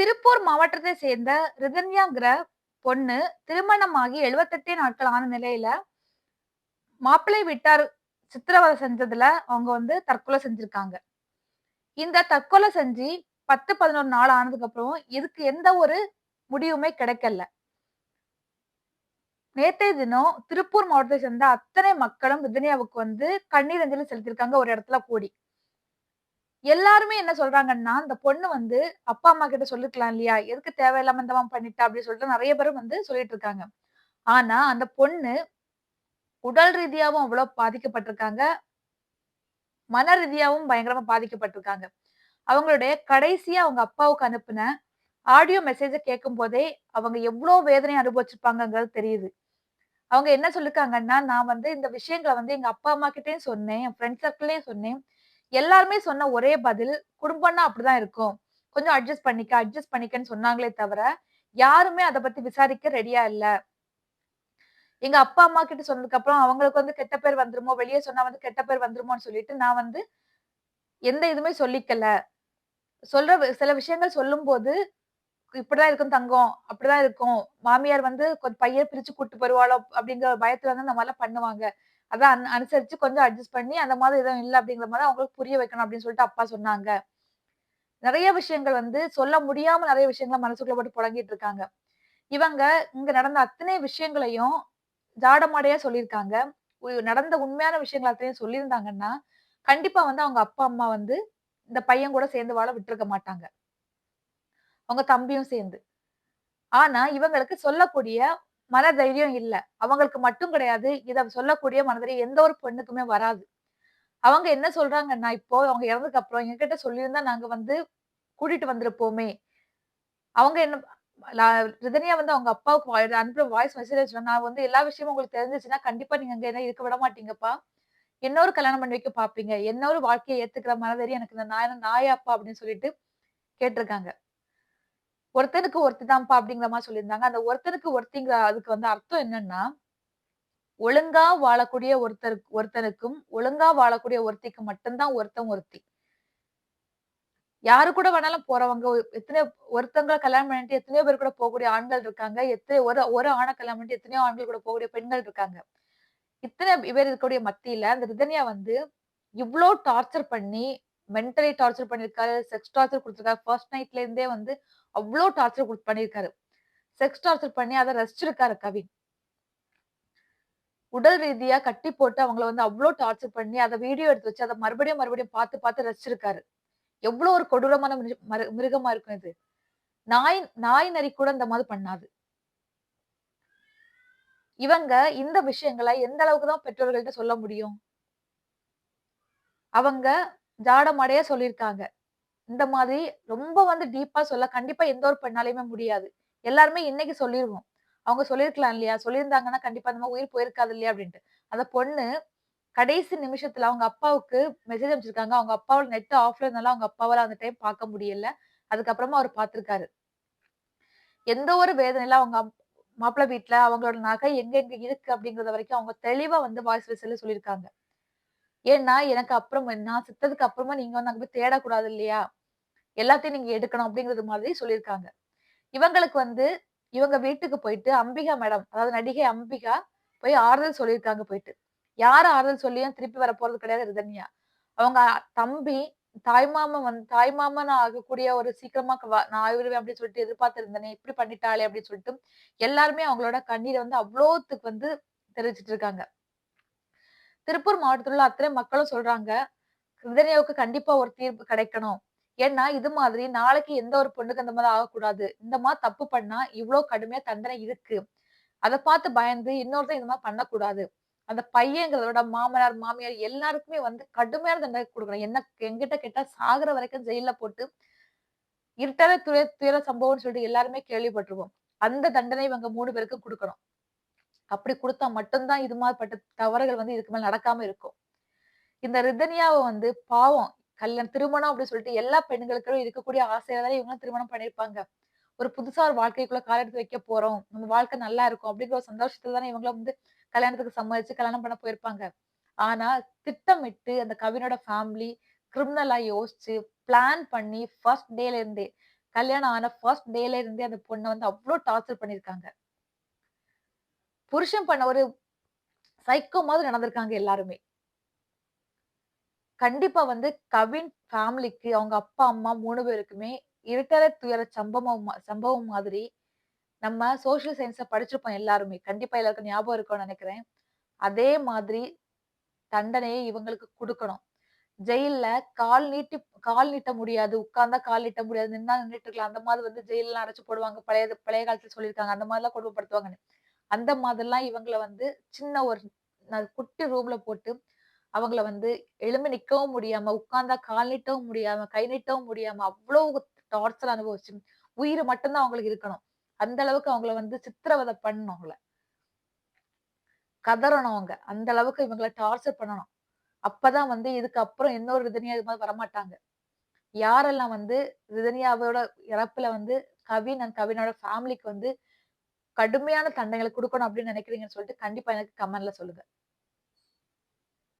திருப்பூர் மாவட்டத்தை சேர்ந்த ரிதன்யாங்கிற பொண்ணு திருமணமாகி 78 நாட்கள் ஆன நிலையில மாப்பிள்ளை வீட்டார் சித்திரவதை செஞ்சதுல அவங்க வந்து தற்கொலை செஞ்சிருக்காங்க. இந்த தற்கொலை செஞ்சு 10, 11 நாள் ஆனதுக்கு அப்புறம் இதுக்கு எந்த ஒரு முடிவுமே கிடைக்கல. நேற்றைய தினம் திருப்பூர் மாவட்டத்தை சேர்ந்த அத்தனை மக்களும் ரிதன்யாவுக்கு வந்து கண்ணீர் அஞ்சலி செலுத்தியிருக்காங்க ஒரு இடத்துல கூடி. எல்லாருமே என்ன சொல்றாங்கன்னா, அந்த பொண்ணு வந்து அப்பா, அம்மா கிட்ட சொல்லிருக்கலாம் இல்லையா? எதுக்கு தேவையில்லாம இந்த பண்ணிட்டா? அப்படின்னு சொல்லிட்டு நிறைய பேரும் வந்து சொல்லிட்டு இருக்காங்க. ஆனா அந்த பொண்ணு உடல் ரீதியாவும் அவ்வளோ பாதிக்கப்பட்டிருக்காங்க. மன ரீதியாவும் பயங்கரமா பாதிக்கப்பட்டிருக்காங்க. அவங்களுடைய கடைசியா அவங்க அப்பாவுக்கு அனுப்புன ஆடியோ மெசேஜை கேட்கும் போதே அவங்க எவ்வளோ வேதனை அனுபவிச்சிருப்பாங்கங்கிறது தெரியுது. அவங்க என்ன சொல்லிருக்காங்கன்னா, "நான் வந்து இந்த விஷயங்களை வந்து எங்க அப்பா, அம்மா கிட்டேயும் சொன்னேன். என் ஃப்ரெண்ட் சர்க்கிள்லயும் சொன்னேன். எல்லாருமே சொன்ன ஒரே பதில், குடும்பம்னா அப்படிதான் இருக்கும். கொஞ்சம் அட்ஜஸ்ட் பண்ணிக்க, அட்ஜஸ்ட் பண்ணிக்கன்னு சொன்னாங்களே தவிர, யாருமே அதை பத்தி விசாரிக்க ரெடியா இல்ல. எங்க அப்பா, அம்மா கிட்ட சொன்னதுக்கு அப்புறம் அவங்களுக்கு வந்து கெட்ட பேர் வந்துருமோ, வெளியே சொன்னா வந்து கெட்ட பேர் வந்துருமோன்னு சொல்லிட்டு நான் வந்து எந்த இதுவுமே சொல்லிக்கல. சொல்ற சில விஷயங்கள் சொல்லும்போது, இப்படிதான் இருக்கும் தங்கம், அப்படிதான் இருக்கும். மாமியார் வந்து கொஞ்சம் பையன் பிரிச்சு கூட்டு போயிருவாளோ அப்படிங்கிற பயத்துல வந்து நம்மளால பண்ணுவாங்க. அதான் அனுசரிச்சு கொஞ்சம் அட்ஜஸ்ட் பண்ணி அந்த மாதிரி எதுவும் இல்லை அப்படிங்கிற மாதிரி அவங்களுக்கு புரிய வைக்கணும் அப்படின்னு சொல்லிட்டு அப்பா சொன்னாங்க. நிறைய விஷயங்கள் வந்து சொல்ல முடியாம நிறைய விஷயங்களை மனசுக்குள்ள போட்டு புழங்கிட்டு இருக்காங்க. இவங்க இங்க நடந்த அத்தனை விஷயங்களையும் ஜாடமாடையா சொல்லியிருக்காங்க. நடந்த உண்மையான விஷயங்கள் அத்தனையும் சொல்லியிருந்தாங்கன்னா, கண்டிப்பா வந்து அவங்க அப்பா, அம்மா வந்து இந்த பையன் கூட சேர்ந்து வாழ விட்டுருக்க மாட்டாங்க. அவங்க தம்பியும் சேர்ந்து. ஆனா இவங்களுக்கு சொல்லக்கூடிய மன தைரியம் இல்லை அவங்களுக்கு மட்டும் கிடையாது. இதை சொல்லக்கூடிய மனதைரியம் எந்த ஒரு பெண்ணுக்குமே வராது. அவங்க என்ன சொல்றாங்கன்னா, இப்போ அவங்க இறந்ததுக்கு அப்புறம் எங்ககிட்ட சொல்லியிருந்தா நாங்க வந்து கூட்டிட்டு வந்திருப்போமே. அவங்க என்ன லா வந்து அவங்க அப்பாவுக்கு அனுப்புற வாய்ஸ் மெசேஜ் நான் வந்து எல்லா விஷயமும் உங்களுக்கு தெரிஞ்சிச்சுன்னா கண்டிப்பா நீங்க அங்க என்ன இருக்க விட மாட்டீங்கப்பா. இன்னொரு கல்யாணம் பண்ணி வைக்க பார்ப்பீங்க. ஒரு வாழ்க்கையை ஏத்துக்கிற மனதறி எனக்கு இந்த நான் நாயாப்பா அப்படின்னு சொல்லிட்டு கேட்டிருக்காங்க. ஒருத்தனுக்கு ஒருத்தி தான்ப்பா அப்படிங்கிற மாதிரி சொல்லியிருந்தாங்க. அந்த ஒருத்தனுக்கு ஒருத்திங்கிற அதுக்கு வந்து அர்த்தம் என்னன்னா, ஒழுங்கா வாழக்கூடிய ஒருத்தர் ஒருத்தனுக்கும், ஒழுங்கா வாழக்கூடிய ஒருத்திக்கு மட்டும் தான் ஒருத்தன், ஒருத்தி. யாரு கூட வேணாலும் போறவங்க எத்தனை எத்தனையோ கல்யாணம் பண்ணிட்டு எத்தனையோ பேர் கூட போகக்கூடிய ஆண்கள் இருக்காங்க. எத்தனை ஒரு ஒரு ஆண கல்யாணம் பண்ணிட்டு எத்தனையோ ஆண்கள் கூட போகக்கூடிய பெண்கள் இருக்காங்க. இத்தனை பேர் இருக்கக்கூடிய மத்தியில அந்த ரிதன்யா வந்து இவ்ளோ டார்ச்சர் பண்ணி, மென்டலி டார்ச்சர் பண்ணியிருக்காரு, செக்ஸ் டார்ச்சர் கொடுத்துருக்காரு ஃபர்ஸ்ட் நைட்ல இருந்தே வந்து அவ்வளோ டார்ச்சர் கொடுத்து பண்ணியிருக்காரு. செக்ஸ் டார்ச்சர் பண்ணி அதை ரசிச்சிருக்காரு கவின். உடல் ரீதியா கட்டி போட்டு அவங்கள வந்து அவ்வளோ டார்ச்சர் பண்ணி, அதை வீடியோ எடுத்து வச்சு, அதை மறுபடியும் மறுபடியும் பார்த்து பார்த்து ரசிச்சிருக்காரு. எவ்வளோ ஒரு கொடூரமான மிரு மிருகமா இருக்கும் இது. நாய் நாய் நரி கூட இந்த மாதிரி பண்ணாது. இவங்க இந்த விஷயங்களை எந்த அளவுக்கு தான் பெற்றோர்கள்ட்ட சொல்ல முடியும்? அவங்க ஜாடமடைய சொல்லியிருக்காங்க. இந்த மாதிரி ரொம்ப வந்து டீப்பா சொல்ல கண்டிப்பா எந்த ஒரு பெண்ணாலையுமே முடியாது. எல்லாருமே இன்னைக்கு சொல்லிடுவோம் அவங்க சொல்லியிருக்கலாம் இல்லையா? சொல்லியிருந்தாங்கன்னா கண்டிப்பா அந்த உயிர் போயிருக்காது இல்லையா? அப்படின்ட்டு. அந்த பொண்ணு கடைசி நிமிஷத்துல அவங்க அப்பாவுக்கு மெசேஜ் அனுப்பிச்சிருக்காங்க. அவங்க அப்பாவோட நெட் ஆஃப்ல இருந்தாலும் அவங்க அப்பாவால அந்த டைம் பார்க்க முடியல. அதுக்கப்புறமா அவர் பார்த்திருக்காரு. எந்த ஒரு வேதனையில அவங்க அப் வீட்டுல அவங்களோட நகை எங்க எங்க இருக்கு அப்படிங்கறத வரைக்கும் அவங்க தெளிவா வந்து வாய்ஸ் மெசேஜ்ல சொல்லியிருக்காங்க. ஏன்னா, எனக்கு அப்புறம் நான் செத்ததுக்கு அப்புறமா நீங்க வந்து அங்க போய் தேடக்கூடாது இல்லையா? எல்லாத்தையும் நீங்க எடுக்கணும் அப்படிங்கிறது மாதிரி சொல்லியிருக்காங்க. இவங்களுக்கு வந்து இவங்க வீட்டுக்கு போயிட்டு அம்பிகா மேடம், அதாவது நடிகை அம்பிகா போய் ஆறுதல் சொல்லியிருக்காங்க போயிட்டு. யார் ஆறுதல் சொல்லியும் திருப்பி வர போறது கிடையாது ரிதன்யா. அவங்க தம்பி, தாய்மாமன் வந்து தாய்மாமன் ஆகக்கூடிய ஒரு சீக்கிரமா நான் ஆயிடுவேன் அப்படின்னு சொல்லிட்டு எதிர்பார்த்திருந்தேனே, இப்படி பண்ணிட்டாளே அப்படின்னு சொல்லிட்டு எல்லாருமே அவங்களோட கண்ணீரை வந்து அவ்வளோத்துக்கு வந்து தெரிவிச்சிட்டு இருக்காங்க. திருப்பூர் மாவட்டத்துல உள்ள அத்தனை மக்களும் சொல்றாங்க, ரிதன்யாவுக்கு கண்டிப்பா ஒரு தீர்ப்பு கிடைக்கணும். ஏன்னா, இது மாதிரி நாளைக்கு எந்த ஒரு பொண்ணுக்கு அந்த மாதிரி ஆகக்கூடாது. இந்த மாதிரி தப்பு பண்ணா இவ்வளவு கடுமையா தண்டனை இருக்கு. அதை பார்த்து பயந்து இன்னொருத்தர் இந்த மாதிரி பண்ணக்கூடாது. அந்த பையங்களோட மாமனார், மாமியார் எல்லாருக்குமே வந்து கடுமையான தண்டனை கொடுக்கணும் என்ன என்கிட்ட கேட்டா சாகுற வரைக்கும் ஜெயில்ல போட்டு இருட்டான துயர துயர சம்பவம்னு சொல்லிட்டு எல்லாருமே கேள்விப்பட்டிருவோம் அந்த தண்டனை இவங்க மூணு பேருக்கும் கொடுக்கணும் அப்படி கொடுத்தா மட்டும்தான் இது மாதிரிப்பட்ட தவறுகள் வந்து இதுக்கு மேல நடக்காம இருக்கும். இந்த ரிதனியாவை வந்து பாவம் கல்யாணம் திருமணம் அப்படின்னு சொல்லிட்டு எல்லா பெண்களுக்கும் இருக்கக்கூடிய ஆசையில தான் இவங்க திருமணம் பண்ணியிருப்பாங்க. ஒரு புதுசா ஒரு வாழ்க்கைக்குள்ள கால எடுத்து வைக்க போறோம். நம்ம வாழ்க்கை நல்லா இருக்கும் அப்படிங்கிற ஒரு சந்தோஷத்துல தானே இவங்கள வந்து கல்யாணத்துக்கு சம்மதிச்சு கல்யாணம் பண்ண போயிருப்பாங்க. ஆனா திட்டமிட்டு அந்த கவினோட ஃபேமிலி கிரிமினலா யோசிச்சு, பிளான் பண்ணி ஃபர்ஸ்ட் டேல இருந்தே கல்யாணம் ஆன ஃபர்ஸ்ட் டேல இருந்தே அந்த பொண்ணை வந்து அவ்வளோ டார்ச்சர் பண்ணியிருக்காங்க. புருஷன் பண்ண ஒரு சைக்கோ மாதிரி நடந்திருக்காங்க எல்லாருமே. கண்டிப்பா வந்து கவின் ஃபேமிலிக்கு அவங்க அப்பா, அம்மா மூணு பேருக்குமே இருட்டர துயர சம்பவம் சம்பவம் மாதிரி நம்ம சோசியல் சயின்ஸ படிச்சிருப்போம் எல்லாருமே. கண்டிப்பா எல்லாருக்கும் ஞாபகம் இருக்கும்னு நினைக்கிறேன் அதே மாதிரி தண்டனையை இவங்களுக்கு கொடுக்கணும் ஜெயில்ல கால் நீட்டி கால் நீட்ட முடியாது. உட்கார்ந்தா கால் நீட்ட முடியாது. நின்னா நின்னுட்டு இருக்கலாம். அந்த மாதிரி வந்து ஜெயில்லலாம் அடைச்சு போடுவாங்க. பழைய பழைய காலத்துல சொல்லியிருக்காங்க. அந்த மாதிரிலாம் கொடுமைப்படுத்துவாங்கன்னு. அந்த மாதிரிலாம் இவங்கள வந்து சின்ன ஒரு குட்டி ரூம்ல போட்டு, அவங்கள வந்து எழும்பி நிக்கவும் முடியாம, உட்கார்ந்தா கால் நீட்டவும் முடியாம, கை நீட்டவும் முடியாம, அவ்வளோ டார்ச்சர் அனுபவிச்சு, உயிர் மட்டும் தான் அவங்களுக்கு இருக்கணும். அந்த அளவுக்கு அவங்கள வந்து சித்திரவதை பண்ணணும் அவங்கள. கதறணும் அவங்க. அந்த அளவுக்கு இவங்கள டார்ச்சர் பண்ணணும். அப்பதான் வந்து இதுக்கு அப்புறம் இன்னொரு ரிதனியா இது மாதிரி வரமாட்டாங்க. யாரெல்லாம் வந்து ரிதனியாவோட இறப்புல வந்து கவின் அண்ட் கவினோட ஃபேமிலிக்கு வந்து கடுமையான தண்டனைகளை கொடுக்கணும் அப்படின்னு நினைக்கிறீங்கன்னு சொல்லிட்டு கண்டிப்பா எனக்கு கமெண்ட்ல சொல்லுங்க.